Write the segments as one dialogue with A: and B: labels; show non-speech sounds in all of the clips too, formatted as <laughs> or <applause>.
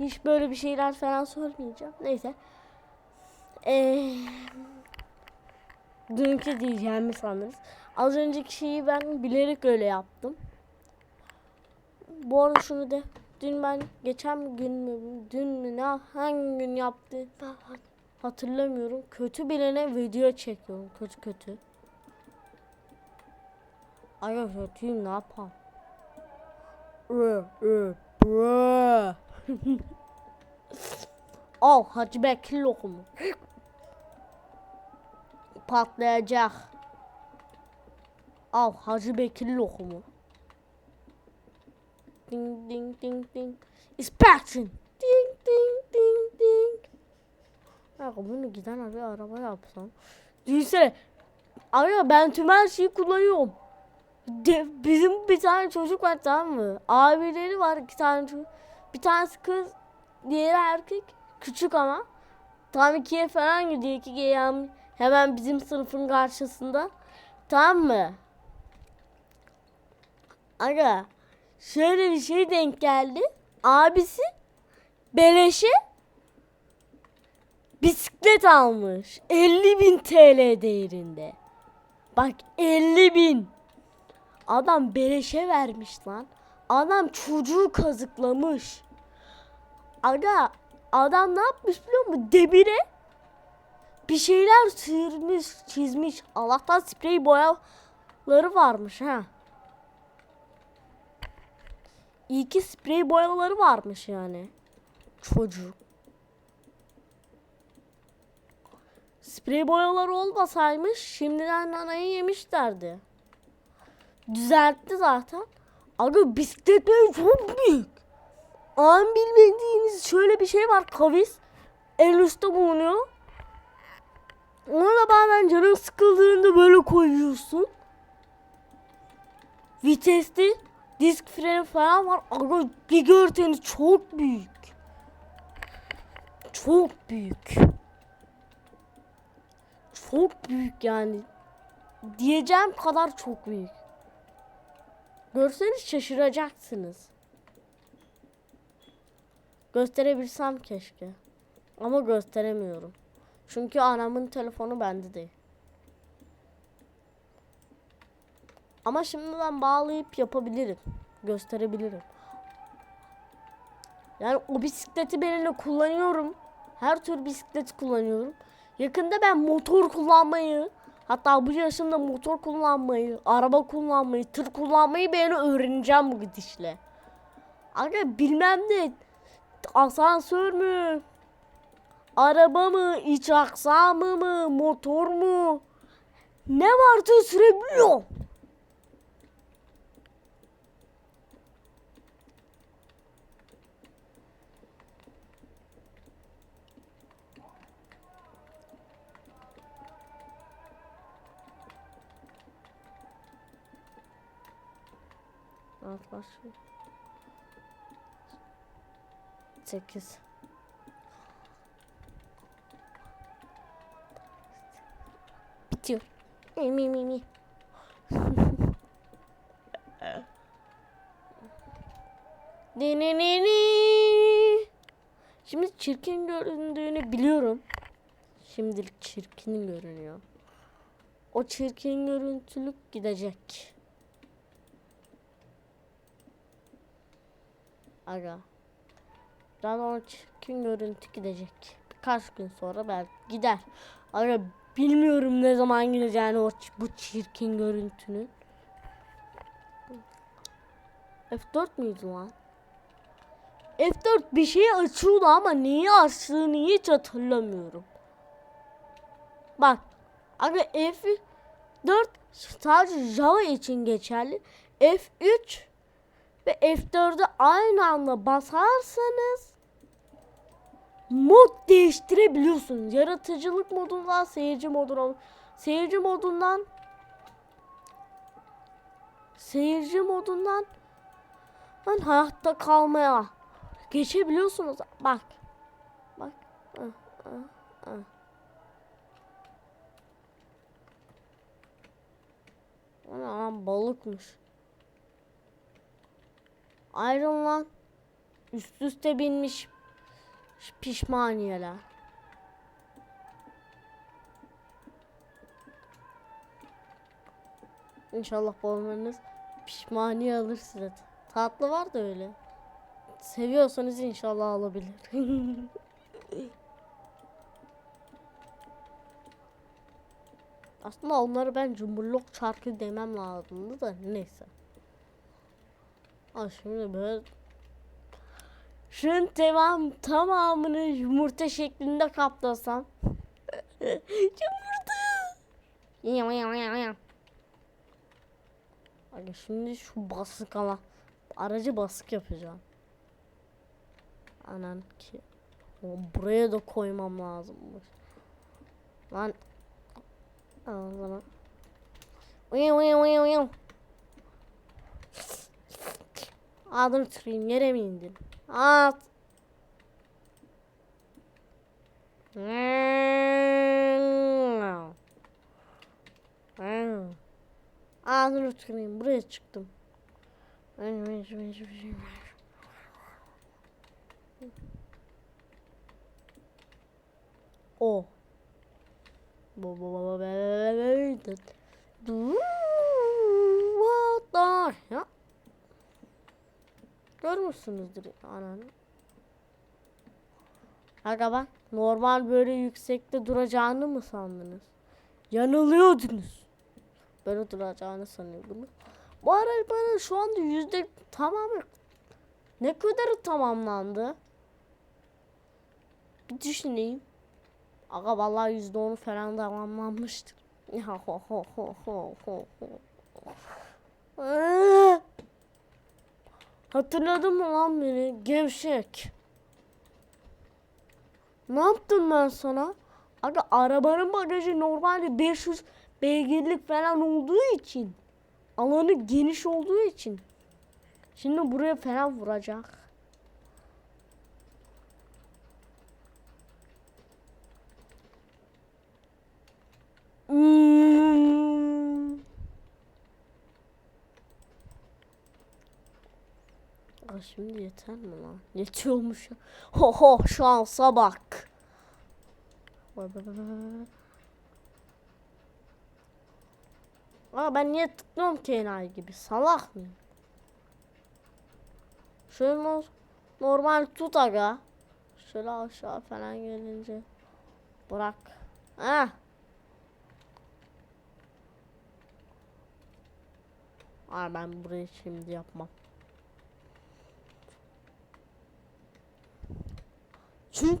A: Hiç böyle bir şeyler falan sormayacağım. Neyse. Ee, dünkü diyeceğimi sanırız. Az önceki şeyi ben bilerek öyle yaptım. Bu arada şunu de dün ben geçen gün mü dün mü ne hangi gün yaptı hatırlamıyorum. Kötü birine video çekiyorum. Kötü kötü. Ay kötüyüm ne yapalım? Ö, ö. <laughs> Al Hacı Bekir lokumu. Patlayacak. Al Hacı Bekir lokumu. Ding ding ding ding. Inspection. Ding ding ding ding. Ya bunu giden abi araba yapsam. Düşünsene. Abi ben tüm her şeyi kullanıyorum. De, bizim bir tane çocuk var tamam mı? Abileri var iki tane çocuk. Bir tanesi kız, diğeri erkek. Küçük ama. Tam ikiye falan gidiyor. İki yani hemen bizim sınıfın karşısında. Tamam mı? Aga şöyle bir şey denk geldi. Abisi beleşe bisiklet almış. 50 bin TL değerinde. Bak 50 bin. Adam beleşe vermiş lan. Adam çocuğu kazıklamış. Aga adam ne yapmış biliyor musun? Debire bir şeyler sıyırmış, çizmiş. Allah'tan sprey boyaları varmış ha. İyi ki sprey boyaları varmış yani. Çocuk. Sprey boyaları olmasaymış şimdiden nanayı yemişlerdi. Düzeltti zaten. Aga bisikletleri çok büyük. An bilmediğiniz şöyle bir şey var. Kavis en üstte bulunuyor. Onu da bazen canın sıkıldığında böyle koyuyorsun. Vitesli disk freni falan var. Aga bir görseniz çok büyük. Çok büyük. Çok büyük yani. Diyeceğim kadar çok büyük. Görseniz şaşıracaksınız. Gösterebilsem keşke. Ama gösteremiyorum. Çünkü anamın telefonu bende değil. Ama şimdiden bağlayıp yapabilirim. Gösterebilirim. Yani o bisikleti benimle kullanıyorum. Her tür bisiklet kullanıyorum. Yakında ben motor kullanmayı, hatta bu yaşımda motor kullanmayı, araba kullanmayı, tır kullanmayı ben öğreneceğim bu gidişle. Aga bilmem ne asansör mü, araba mı, iç aksamı mı, motor mu, ne vardı sürebiliyorum. Evet başlıyor. 8 Bitiyor. Mi mi mi mi. <laughs> Ni ni ni. Şimdi çirkin göründüğünü biliyorum. Şimdilik çirkin görünüyor. O çirkin görüntülük gidecek. Aga. Daha sonra çirkin görüntü gidecek. Birkaç gün sonra belki gider. Aga bilmiyorum ne zaman gideceğini o bu çirkin görüntünün. F4 müydü lan? F4 bir şey açıyordu ama neyi açtığını hiç hatırlamıyorum. Bak. Aga F4 sadece Java için geçerli. F3 ve F4'ü aynı anda basarsanız mod değiştirebiliyorsunuz. Yaratıcılık modundan seyirci moduna seyirci modundan seyirci modundan ben hayatta kalmaya geçebiliyorsunuz. Bak. Bak. Ah, ah, ah. Ana balıkmış. Ayrıl lan. Üst üste binmiş pişmaniyeler. İnşallah babamınız pişmaniye alır size. Tatlı var da öyle. Seviyorsanız inşallah alabilir. <laughs> Aslında onları ben cumburluk çarkı demem lazımdı da neyse. Şimdi böyle Şunun tamam tamamını yumurta şeklinde kaplasam. <laughs> yumurta. Yam, yam, yam, yam. Hadi şimdi şu basık ama aracı basık yapacağım. Anan ki buraya da koymam lazımmış. Lan Ağzına. Uyu uyu uyu uyu. Ağzını sıkayım yere mi indin? At. Ağzını sıkayım buraya çıktım. O. Bu bu bu bu bu bu bu bu Görmüşsünüzdür ananı. Aga bak normal böyle yüksekte duracağını mı sandınız? Yanılıyordunuz. Böyle duracağını sanıyordunuz. Bu arabanın şu anda yüzde tamamı ne kadarı tamamlandı? Bir düşüneyim. Aga vallahi yüzde onu falan tamamlanmıştır. Ya <laughs> ho ho ho ho ho ho. Hatırladın mı lan beni? Gevşek. Ne yaptım ben sana? Aga arabanın bagajı normalde 500 beygirlik falan olduğu için. Alanı geniş olduğu için. Şimdi buraya falan vuracak. Şimdi yeter mi lan? Yetiyormuş. Ho ho şansa bak. Aa ben niye tıklıyorum ki enayi gibi? Salak mıyım? Şöyle no- normal tut aga. Şöyle aşağı falan gelince. Bırak. Ha. Aa ben burayı şimdi yapmam. Çünkü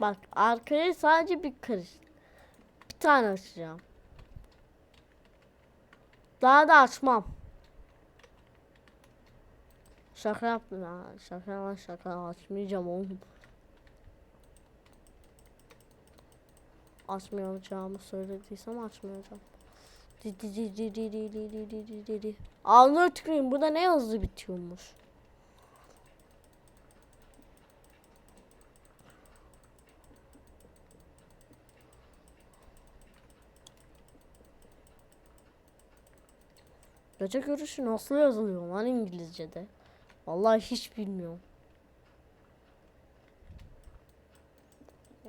A: Bak arkaya sadece bir karış. Bir tane açacağım. Daha da açmam. Şaka yaptım ya. Şaka lan şaka açmayacağım oğlum. Açmayacağımı söylediysem açmayacağım. Anlatayım burada ne hızlı bitiyormuş. Gece görüşü nasıl yazılıyor lan İngilizce'de? Vallahi hiç bilmiyorum.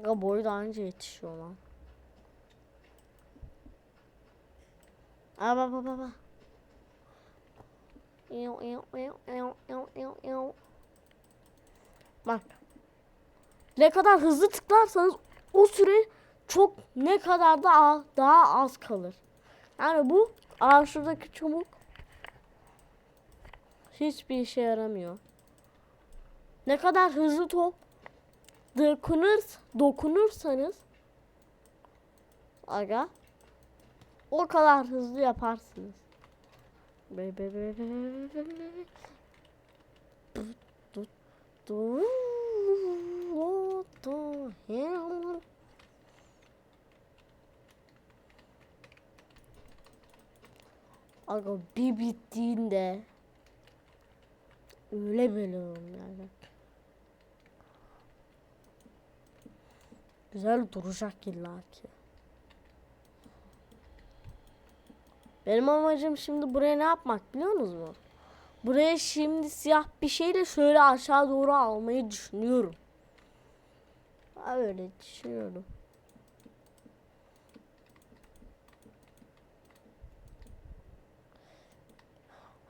A: Ya boyu da anca yetişiyor lan. Aa bak bak bak bak. Ne kadar hızlı tıklarsanız o süre çok ne kadar da daha az kalır. Yani bu aa şuradaki çubuk hiçbir işe yaramıyor. Ne kadar hızlı top dokunur, dokunursanız aga o kadar hızlı yaparsınız. Be be be be? Aga bir bittiğinde öyle bölüyorum yani. Güzel duracak illa ki. Benim amacım şimdi buraya ne yapmak biliyor musunuz mu? Buraya şimdi siyah bir şeyle şöyle aşağı doğru almayı düşünüyorum. Öyle düşünüyorum.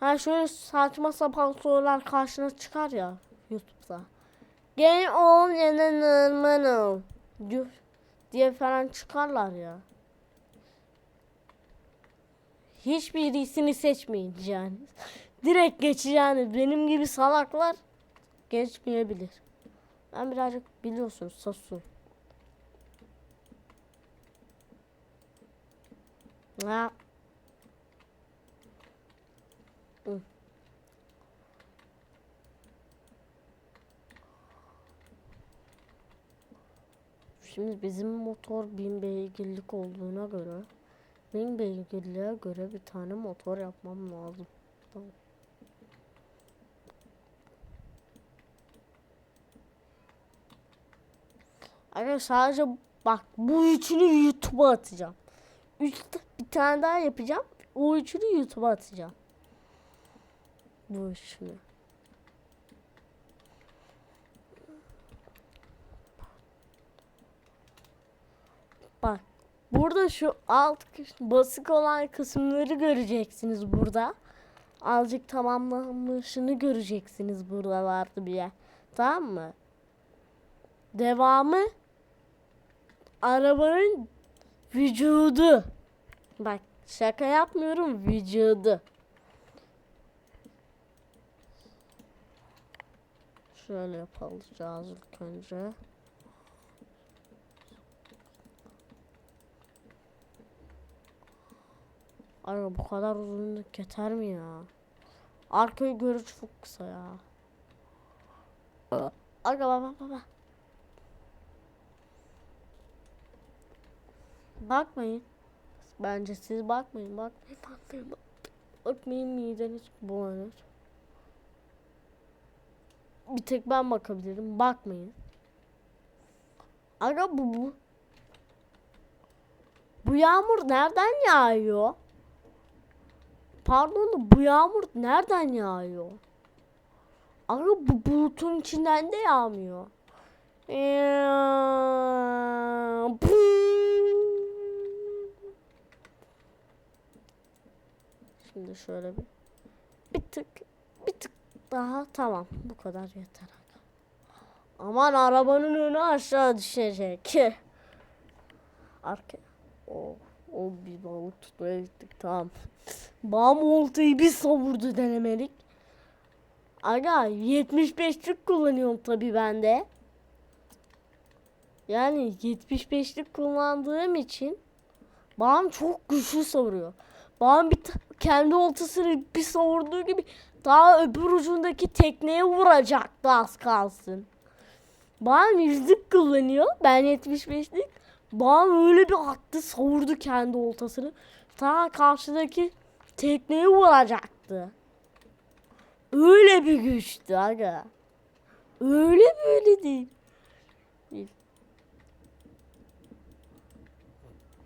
A: Ha şöyle saçma sapan sorular karşına çıkar ya YouTube'da. Game on diyor diye falan çıkarlar ya. Hiçbirisini seçmeyin yani. Direkt geçeceğiniz benim gibi salaklar geçmeyebilir. Ben birazcık biliyorsunuz sasu. Ha. Hı. Şimdi bizim motor 1000 beygirlik olduğuna göre 1000 beygirliğe göre bir tane motor yapmam lazım. Tamam. Arkadaşlar sadece bak bu üçünü YouTube'a atacağım. Üç, bir tane daha yapacağım. O üçünü YouTube'a atacağım. Üçünü. Bak burada şu alt basık olan kısımları göreceksiniz burada. Azıcık tamamlanmışını göreceksiniz burada vardı bir yer. Tamam mı? Devamı arabanın vücudu. Bak şaka yapmıyorum vücudu. Şöyle yapacağız ilk önce. Ay bu kadar uzunluk yeter mi ya? Arkayı görüş çok kısa ya. Aga baba baba. Bakmayın. Bence siz bakmayın. Bakmayın. Bakmayın. bak- Bakmayın mideniz bulanır. Bir tek ben bakabilirim. Bakmayın. Aga bu bu. Bu yağmur nereden yağıyor? Pardon bu yağmur nereden yağıyor? Aga bu bulutun içinden de yağmıyor. Şimdi şöyle bir bir tık bir tık daha tamam bu kadar yeter. Aman arabanın önü aşağı düşecek. <laughs> Arka o o bir balık tutmaya gittik tamam. Bağım oltayı bir savurdu denemelik. Aga 75'lik kullanıyorum tabi ben de. Yani 75'lik kullandığım için bağım çok güçlü savuruyor. Bağım bir kendi oltasını bir savurduğu gibi daha öbür ucundaki tekneye vuracaktı az kalsın. Bağım yüzlük kullanıyor. Ben 75'lik. Bağım öyle bir attı savurdu kendi oltasını. Ta karşıdaki tekneye vuracaktı. Öyle bir güçtü aga. Öyle böyle değil.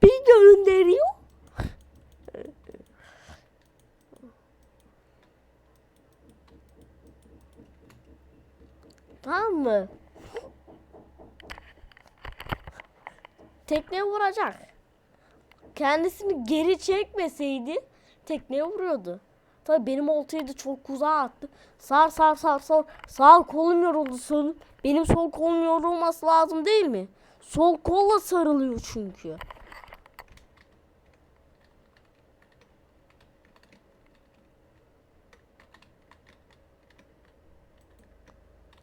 A: Bir gönderiyor. Tamam mı? Tekneye vuracak. Kendisini geri çekmeseydi tekneye vuruyordu. Tabii benim oltayı da çok uzağa attı. Sar sar sar sar. Sağ kolum yoruldu. Sol, benim sol kolum yorulması lazım değil mi? Sol kolla sarılıyor çünkü.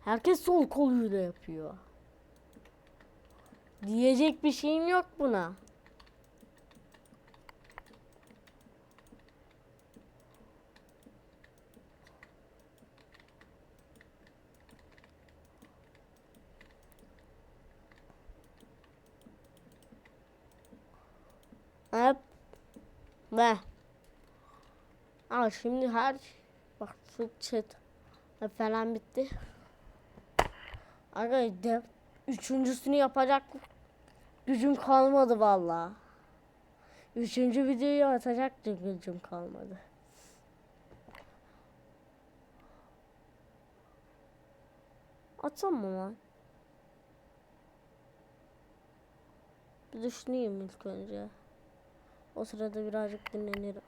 A: Herkes sol koluyla yapıyor. Diyecek bir şeyim yok buna. Hep ve Aa şimdi her bak şu chat falan bitti. Aga üçüncüsünü yapacak gücüm kalmadı valla. Üçüncü videoyu atacak da gücüm kalmadı. Atsam mı lan? Bir düşüneyim ilk önce. O sırada birazcık dinlenirim.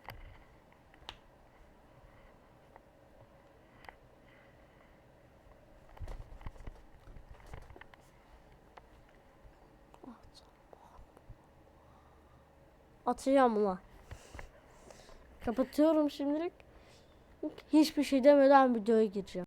A: Atacağım ulan. Kapatıyorum şimdilik. Hiçbir şey demeden videoya gireceğim.